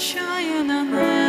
Чаю на нас.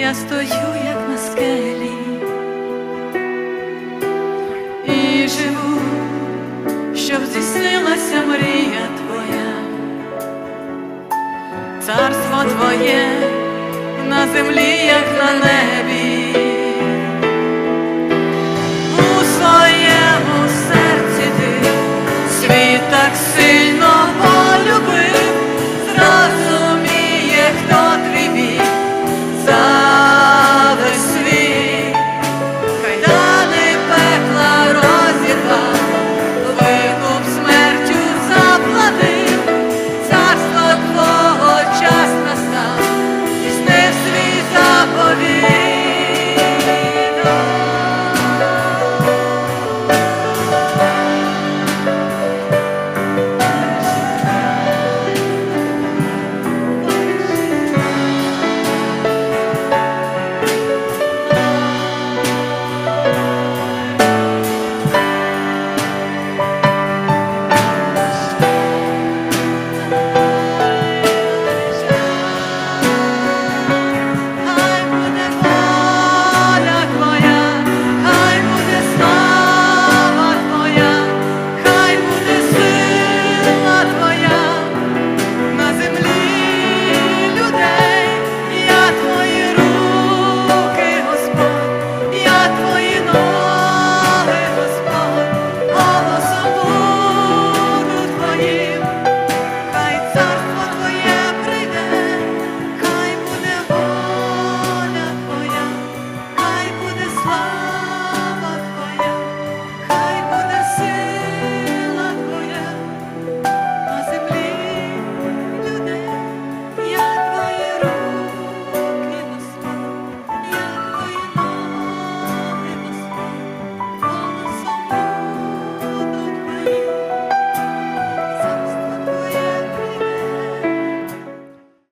я стою, як на скелі, і живу, щоб здійснилася мрія твоя, царство твоє на землі, як на небі, у своєму серці ти світ так сильний.